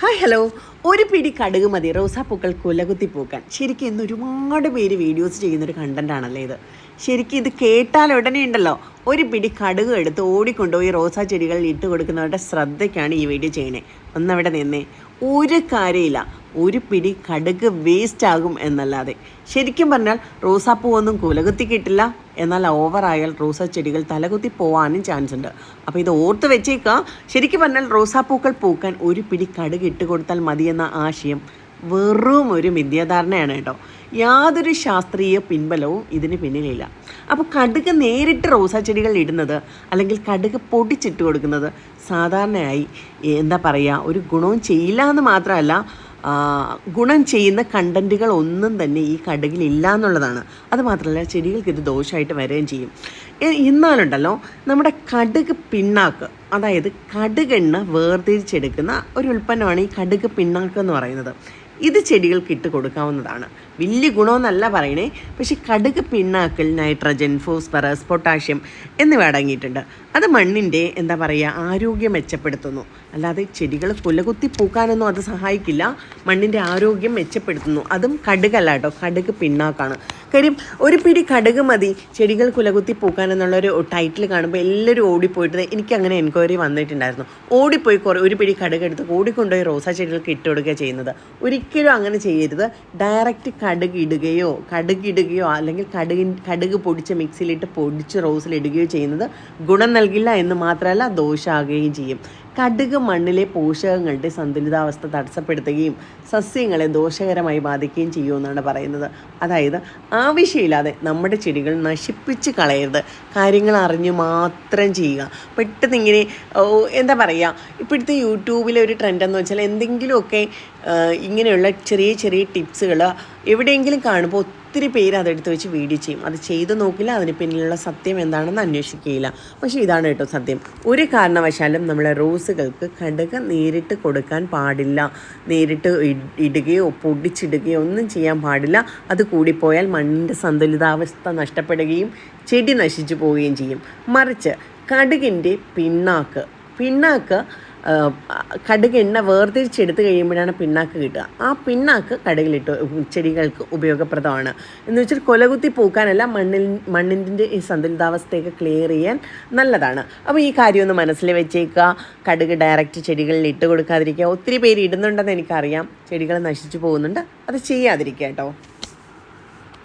Hi hello ഒരു പിടി കടുക് മതി. റോസാപ്പൂക്കൾ കുലകുത്തി പൂക്കാൻ ശരിക്കും ഇന്ന് ഒരുപാട് പേര് വീഡിയോസ് ചെയ്യുന്നൊരു കണ്ടന്റ് ആണല്ലേ ഇത്. ശരിക്കും ഇത് കേട്ടാൽ ഉടനെ ഉണ്ടല്ലോ. ഒരു പിടി കടുക് എടുത്ത് ഓടിക്കൊണ്ടുപോയി റോസാ ചെടികളിൽ ഇട്ട് കൊടുക്കുന്നവരുടെ ശ്രദ്ധയ്ക്കാണ് ഈ വീഡിയോ ചെയ്യണേ ഒന്നവിടെ നിന്നേ. ഒരു കാര്യമില്ല. ഒരു പിടി കടുക് വേസ്റ്റ് ആകും എന്നല്ലാതെ. ശരിക്കും പറഞ്ഞാൽ റോസാപ്പൂ ഒന്നും കുലകുത്തി കിട്ടില്ല. എന്നാൽ ഓവറായാൽ റോസാ ചെടികൾ തലകുത്തി പോവാനും ചാൻസ് ഉണ്ട്. അപ്പോൾ ഇത് ഓർത്ത് വെച്ചേക്കാം. ശരിക്കും പറഞ്ഞാൽ റോസാപ്പൂക്കൾ പൂക്കാൻ ഒരു പിടി കടുക് ഇട്ട് കൊടുത്താൽ മതിയെന്ന ആശയം വെറും ഒരു മിഥ്യാധാരണയാണ് കേട്ടോ. യാതൊരു ശാസ്ത്രീയ പിൻബലവും ഇതിന് പിന്നിലില്ല. അപ്പോൾ കടുക് നേരിട്ട് റോസാ ചെടികൾ ഇടുന്നത് അല്ലെങ്കിൽ കടുക് പൊടിച്ചിട്ട് കൊടുക്കുന്നത് സാധാരണയായി എന്താ പറയുക ഒരു ഗുണവും ചെയ്യില്ല എന്ന് മാത്രമല്ല ഗുണം ചെയ്യുന്ന കണ്ടന്റുകൾ ഒന്നും തന്നെ ഈ കടുകിലില്ല എന്നുള്ളതാണ്. അത് മാത്രമല്ല ചെടികൾക്ക് ഇത് ദോഷമായിട്ട് വരികയും ചെയ്യും. എന്നാലുണ്ടല്ലോ നമ്മുടെ കടുക് പിണ്ണാക്ക് അതായത് കടുകെണ്ണ വേർതിരിച്ചെടുക്കുന്ന ഒരു ഉൽപ്പന്നമാണ് ഈ കടുക് പിണ്ണാക്ക് എന്ന് പറയുന്നത്. ഇത് ചെടികൾക്ക് ഇട്ട് കൊടുക്കാവുന്നതാണ്. വലിയ ഗുണമെന്നല്ല പറയണേ. പക്ഷേ കടുക് പിണ്ണാക്കിൽ നൈട്രജൻ ഫോസ്ഫറസ് പൊട്ടാഷ്യം എന്നിവ അടങ്ങിയിട്ടുണ്ട്. അത് മണ്ണിന്റെ എന്താ പറയുക ആരോഗ്യം മെച്ചപ്പെടുത്തുന്നു. അല്ലാതെ ചെടികൾ കുലകുത്തി പൂക്കാനൊന്നും അത് സഹായിക്കില്ല. മണ്ണിന്റെ ആരോഗ്യം മെച്ചപ്പെടുത്തുന്നു. അതും കടുകല്ല കേട്ടോ. കടുക് പിണ്ണാക്കാണ്. കാര്യം ഒരു പിടി കടുക് മതി. ചെടികൾ കുലകുത്തി പൂക്കാൻ എന്നുള്ളൊരു ടൈറ്റിൽ കാണുമ്പോൾ എല്ലാവരും ഓടിപ്പോയിട്ട് എനിക്ക് അങ്ങനെ എൻക്വയറി വന്നിട്ടുണ്ടായിരുന്നു. ഓടിപ്പോയി കുറേ ഒരു പിടി കടുക് എടുത്ത് ഓടിക്കൊണ്ടുപോയി റോസാ ചെടികൾക്ക് ഇട്ട് കൊടുക്കുക ചെയ്യുന്നത്. അങ്ങനെ ചെയ്യരുത്. ഡയറക്റ്റ് കടുക് ഇടുകയോ കടുക് ഇടുകയോ അല്ലെങ്കിൽ കടുകിൻ കടുക് പൊടിച്ച് മിക്സിയിലിട്ട് പൊടിച്ച് റോസിലിടുകയോ ചെയ്യുന്നത് ഗുണം നൽകില്ല എന്ന് മാത്രമല്ല ദോഷമാകുകയും ചെയ്യും. കടുക് മണ്ണിലെ പോഷകങ്ങളുടെ സന്തുലിതാവസ്ഥ തടസ്സപ്പെടുത്തുകയും സസ്യങ്ങളെ ദോഷകരമായി ബാധിക്കുകയും ചെയ്യുമെന്നാണ് പറയുന്നത്. അതായത് ആവശ്യമില്ലാതെ നമ്മുടെ ചെടികൾ നശിപ്പിച്ച് കളയരുത്. കാര്യങ്ങൾ അറിഞ്ഞു മാത്രം ചെയ്യുക. പെട്ടെന്ന് ഇങ്ങനെ എന്താ പറയുക ഇപ്പോഴത്തെ യൂട്യൂബിലെ ഒരു ട്രെൻഡ് എന്ന് വെച്ചാൽ എന്തെങ്കിലുമൊക്കെ ഇങ്ങനെയുള്ള ചെറിയ ചെറിയ ടിപ്സുകൾ എവിടെയെങ്കിലും കാണുമ്പോൾ ഒത്തിരി പേര് അതെടുത്ത് വെച്ച് വീഡിയോ ചെയ്യും. അത് ചെയ്ത് നോക്കില്ല അതിന് പിന്നിലുള്ള സത്യം എന്താണെന്ന് അന്വേഷിക്കുകയില്ല. പക്ഷേ ഇതാണ് കേട്ടോ സത്യം. ഒരു കാരണവശാലും നമ്മളെ റോസുകൾക്ക് കടുക് നേരിട്ട് കൊടുക്കാൻ പാടില്ല. നേരിട്ട് ഇടുകയോ പൊടിച്ചിടുകയോ ഒന്നും ചെയ്യാൻ പാടില്ല. അത് കൂടിപ്പോയാൽ മണ്ണിന്റെ സന്തുലിതാവസ്ഥ നഷ്ടപ്പെടുകയും ചെടി നശിച്ചു പോവുകയും ചെയ്യും. മറിച്ച് കടുകിന്റെ പിണ്ണാക്ക്. പിണ്ണാക്ക് കടുക് എണ്ണ വേർതിരിച്ചെടുത്ത് കഴിയുമ്പോഴാണ് പിണ്ണാക്ക് കിട്ടുക. ആ പിണ്ണാക്ക് കടുകിലിട്ട് ചെടികൾക്ക് ഉപയോഗപ്രദമാണ്. എന്ന് വെച്ചാൽ കൊലകുത്തി പൂക്കാനല്ല മണ്ണിൽ മണ്ണിന്റെ ഈ സന്തുലിതാവസ്ഥയൊക്കെ ക്ലിയർ ചെയ്യാൻ നല്ലതാണ്. അപ്പോൾ ഈ കാര്യം ഒന്ന് മനസ്സിൽ വെച്ചേക്കുക. കടുക് ഡയറക്റ്റ് ചെടികളിൽ ഇട്ട് കൊടുക്കാതിരിക്കുക. ഒത്തിരി പേര് ഇടുന്നുണ്ടെന്ന് എനിക്കറിയാം. ചെടികൾ നശിച്ചു പോകുന്നുണ്ട്. അത് ചെയ്യാതിരിക്കുക കേട്ടോ.